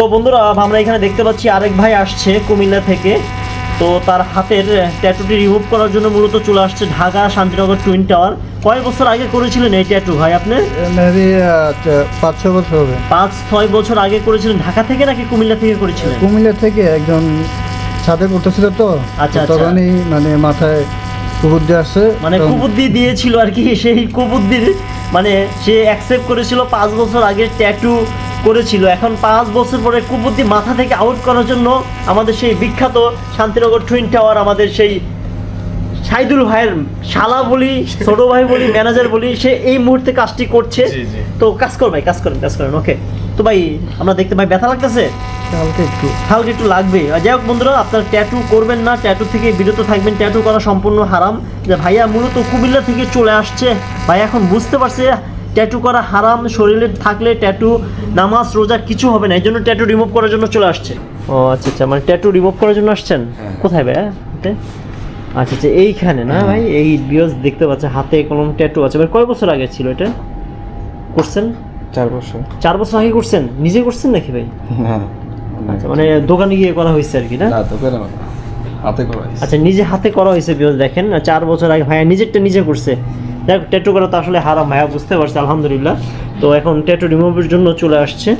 তো বন্ধুরা আমরা এখানে দেখতে পাচ্ছি আরেক ভাই আসছে কুমিল্লা থেকে। তো তার হাতের ট্যাটুটি রিমুভ করার জন্য মূলত চলে আসছে ঢাকা শান্তিনগর টুইন টাওয়ার। কয় বছর আগে করেছিলেন এই ট্যাটু ভাই আপনি? পাঁচ ছ বছর হবে। পাঁচ ছয় বছর আগে করেছিলেন ঢাকা থেকে নাকি কুমিল্লা থেকে করেছিলেন? কুমিল্লা থেকে একজন ছাদে করতেছিল তো। আচ্ছা, আচ্ছা। তখনই মানে মাথায় দিয়ে আসছে। মানে কুবুদ্ধি দিয়েছিল আর কি সেই কুবুদ্ধির মানে সে অ্যাকসেপ্ট করেছিল পাঁচ বছর আগে ট্যাটু করেছিল। এখন পাঁচ বছর পরে কুবুদ্ধি মাথা থেকে আউট করার জন্য আমাদের সেই বিখ্যাত শান্তিনগর টুইন টাওয়ার আমাদের সেই সাইদুল ভাইয়ের শালা বলি ছোট ভাই বলি ম্যানেজার বলি সে এই মুহূর্তে কাজটি করছে। জি, জি। তো কাজ কর ভাই কাজ করেন কাজ করেন ওকে তো ভাই আমরা দেখতে ভাই ব্যথা লাগতেছে? হালকা একটু। হালকা একটু লাগবে যাই হোক বন্ধুরা আপনার ট্যাটু করবেন না ট্যাটু থেকে বিরত থাকবেন ট্যাটু করা সম্পূর্ণ হারাম। যে ভাইয়া মূলত কুমিল্লা থেকে চলে আসছে ভাই এখন বুঝতে পারছে ট্যাটু করা হারাম শরীরে থাকলে ট্যাটু নামাজ রোজা কিছু হবে না এই জন্য ট্যাটু রিমুভ করার জন্য চলে আসছে। ও আচ্ছা আচ্ছা মানে ট্যাটু রিমুভ করার জন্য আসছেন? কোথায় ভাই? আচ্ছা আচ্ছা এইখানে না ভাই? এই বিয়স দেখতে পাচ্ছে হাতে কলম ট্যাটু আছে। ভাই কয় বছর আগে ছিল এটা? করছেন? চার বছর। চার বছর আগে করছেন? নিজে করছেন নাকি ভাই? হ্যাঁ আচ্ছা মানে দোকানে গিয়ে করা হয়েছে আর কি না? না তো না হাতে করা হয়েছে। আচ্ছা নিজে হাতে করা হয়েছে বিকজ দেখেন। চার বছর আগে ভাইয়া নিজেরটা নিজে করছে। ট্যাটু করা তো আসলে হারাম ভাইয়া বুঝতে পারছে আলহামদুলিল্লাহ। তো এখন ট্যাটু রিমুভের জন্য চলে আসছে।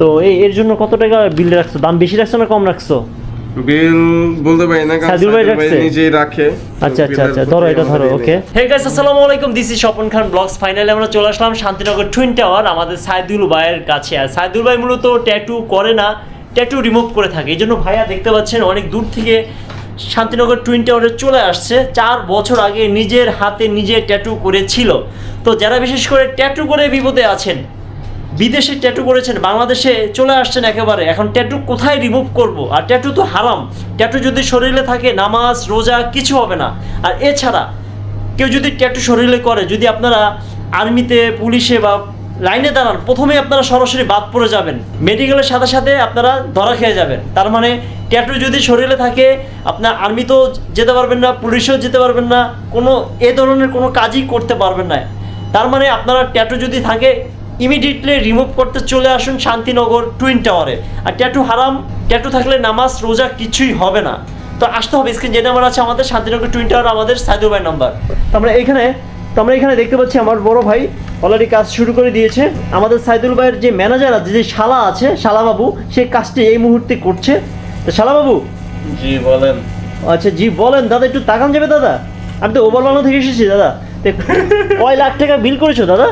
তো এই এর জন্য কত টাকা বিল রাখছো? দাম বেশি রাখছো না কম রাখছো? বিল বলতে পারি না ভাই রাখছে? নিজেই রাখে। আচ্ছা আচ্ছা আচ্ছা ধরো এটা ধরো ওকে হে গাইস আসসালামু আলাইকুম this is Swapan Khan vlogs finally আমরা চলে আসলাম শান্তিনগর টুইন টাওয়ার আমাদের সাইদুল ভাইয়ের কাছে। আর সাইদুল ভাই মূলত ট্যাটু করে না ট্যাটু রিমুভ করে থাকে। এই জন্য ভাইয়া দেখতে পাচ্ছেন অনেক দূর থেকে শান্তিনগর টুইন টাওয়ারে চলে আসছে। চার বছর আগে নিজের হাতে নিজে ট্যাটু করেছিল। তো যারা বিশেষ করে ট্যাটু করে বিপদে আছেন, বিদেশে ট্যাটু করেছেন, বাংলাদেশে চলে আসছেন একেবারে, এখন ট্যাটু কোথায় রিমুভ করব? আর ট্যাটু তো হারাম। ট্যাটু যদি শরীরে থাকে, নামাজ, রোজা, কিছু হবে না। আর এছাড়া, কেউ যদি ট্যাটু শরীরে করে, যদি আপনারা আর্মিতে পুলিশে বা লাইনে দাঁড়ান। প্রথমে আপনারা সরাসরি বাদ পড়ে যাবেন। মেডিকেলের সাথে সাথে আপনারা ধরা খেয়ে যাবেন। তার মানে ট্যাটু যদি শরীরে থাকে, আপনার আর্মিতেও যেতে পারবেন না, পুলিশেও যেতে পারবেন না, কোনো এ ধরনের কোনো কাজই করতে পারবেন না। তার মানে আপনারা ট্যাটু যদি থাকে ইমিডিয়েটলি রিমুভ করতে চলে আসুন শান্তিনগর টুইন টাওয়ারে আর ট্যাটু হারাম, ট্যাটু থাকলে নামাজ, রোজা কিছুই হবে না। তো আসতে হবে স্ক্রিন যে নাম্বার আছে আমাদের, শান্তিনগর টুইন টাওয়ার আমাদের সাইদুল ভাই নাম্বার তো আমরা এখানে, তো আমরা এখানে দেখতে পাচ্ছি আমার বড় ভাই অলরেডি কাজ শুরু করে দিয়েছে। আমাদের সাইদুল ভাইয়ের যে ম্যানেজার আছে যে শালা আছে শালা বাবু সেই কাজটি এই মুহূর্তে করছে। তো শালা বাবু জি বলেন। আচ্ছা জি বলেন। দাদা একটু তাকান যাবে দাদা। আমি তো ওভার বাংলা থেকে এসেছি দাদা। কয় লাখ টাকা বিল করেছ দাদা?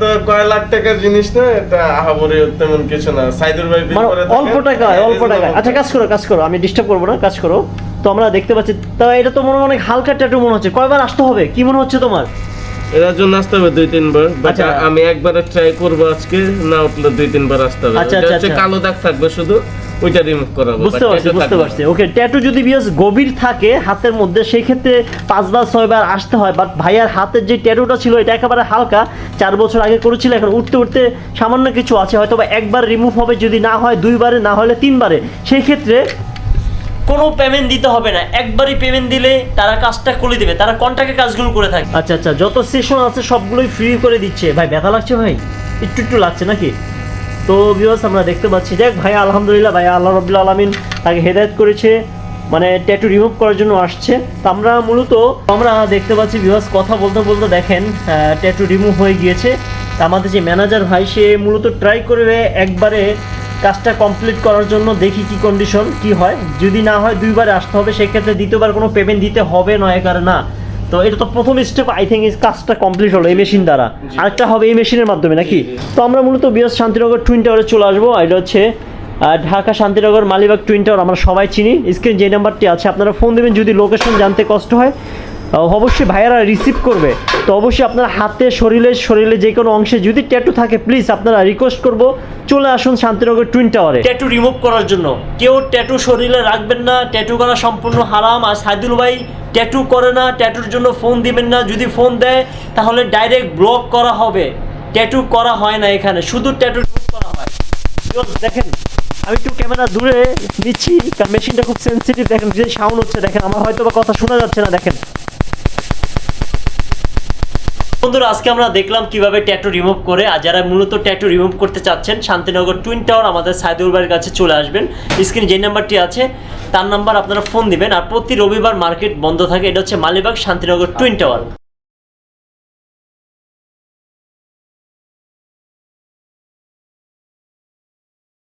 তো কয় লাখ টাকার জিনিস না এটা তেমন কিছু না। সাইদুল ভাই বিল মানে করে অল্প টাকায় অল্প টাকায়। আচ্ছা কাজ করো কাজ করো। আমি ডিস্টার্ব করব না কাজ করো। তো আমরা দেখতে পাচ্ছি তা এটা তো মনে হয় অনেক হালকা ট্যাটু মনে হচ্ছে। কয়বার আসতে হবে? কি মনে হচ্ছে তোমার? এটার জন্য আসতে হবে দুই তিনবার বাট আচ্ছা। আমি একবারে ট্রাই করব আজকে না উঠলে দুই তিনবার আসতে হবে। আচ্ছা, আচ্ছা, আচ্ছা। কালো দাগ থাকবে শুধু ওইটা রিমুভ করাবো বুঝতে পারছি বুঝতে পারছি। ওকে ট্যাটু যদি বিয়াস গভীর থাকে হাতের মধ্যে সেই ক্ষেত্রে পাঁচবার ছয়বার আসতে হয় বাট ভাইয়ার হাতের যে ট্যাটুটা ছিল এটা একেবারে হালকা। চার বছর আগে করেছিল এখন উঠতে উঠতে সামান্য কিছু আছে হয়তো বা একবার রিমুভ হবে যদি না হয় দুইবারে না হলে তিনবারে। সেই ক্ষেত্রে কোনো পেমেন্ট দিতে হবে না। একবারই পেমেন্ট দিলে তারা কাজটা করে দেবে। তারা কন্ট্রাক্টে কাজগুলো করে থাকে। আচ্ছা আচ্ছা যত সেশন আছে সবগুলোই ফ্রি করে দিচ্ছে। ভাই, ব্যথা লাগছে ভাই? একটু একটু লাগছে নাকি? তো ভিউয়ার্স আমরা দেখতে পাচ্ছি। দেখ ভাই, আলহামদুলিল্লাহ, ভাই, আল্লাহ রবুল্লা আলমিন তাকে হেদায়ত করেছে। মানে ট্যাটু রিমুভ করার জন্য আসছে। তো আমরা মূলত, আমরা দেখতে পাচ্ছি ভিউয়ার্স কথা বলতে বলতে দেখেন ট্যাটু রিমুভ হয়ে গিয়েছে। আমাদের যে ম্যানেজার ভাই, সে মূলত ট্রাই করবে একবারে কাজটা কমপ্লিট করার জন্য দেখি কি কন্ডিশন কি হয়। যদি না হয় দুইবারে আসতে হবে সেক্ষেত্রে দ্বিতীয়বার কোনো পেমেন্ট দিতে হবে নয় কারণ না। তো এটা তো প্রথম স্টেপ আই থিঙ্ক কাজটা কমপ্লিট হলো এই মেশিন দ্বারা। আরেকটা হবে এই মেশিনের মাধ্যমে নাকি? তো আমরা মূলত বিএস শান্তিনগর টুইন টাওয়ারে চলে আসব। এটা হচ্ছে ঢাকা শান্তিনগর মালিবাগ টুইন টাওয়ার আমরা সবাই চিনি। স্ক্রিন যে নাম্বারটি আছে আপনারা ফোন দেবেন। যদি লোকেশন জানতে কষ্ট হয় অবশ্যই ভাইয়ারা রিসিভ করবে। তো অবশ্যই আপনার হাতে শরীরে শরীরে যে কোনো অংশে যদি ট্যাটু থাকে প্লিজ আপনারা রিকোয়েস্ট করব। চলে আসুন শান্তিনগর টুইন টাওয়ারে ট্যাটু রিমুভ করার জন্য। কেউ ট্যাটু শরীরে রাখবেন না ট্যাটু করা সম্পূর্ণ হারাম। আর সাইদুল ভাই ট্যাটু করে না ট্যাটুর জন্য ফোন দিবেন না। যদি ফোন দেয় তাহলে ডাইরেক্ট ব্লক করা হবে। ট্যাটু করা হয় না এখানে শুধু ট্যাটু রিমুভ করা হয়। দেখেন আমি একটু ক্যামেরা দূরে নিচ্ছি, কারণ মেশিনটা খুব সেন্সিটিভ দেখেন যে সাউন্ড হচ্ছে, দেখেন, আমার হয়তো বা কথা শোনা যাচ্ছে না, দেখেন। বন্ধুরা, আজকে আমরা দেখলাম কীভাবে ট্যাটু রিমুভ করে, আর যারা মূলত ট্যাটু রিমুভ করতে চাচ্ছেন, শান্তিনগর টুইন টাওয়ার আমাদের সাইদুল বাড়ির কাছে চলে আসবেন। স্ক্রিনে যে নাম্বারটি আছে, তার নাম্বার আপনারা ফোন দিবেন, আর প্রতি রবিবার মার্কেট বন্ধ থাকে, এটা হচ্ছে মালিবাগ শান্তিনগর টুইন টাওয়ার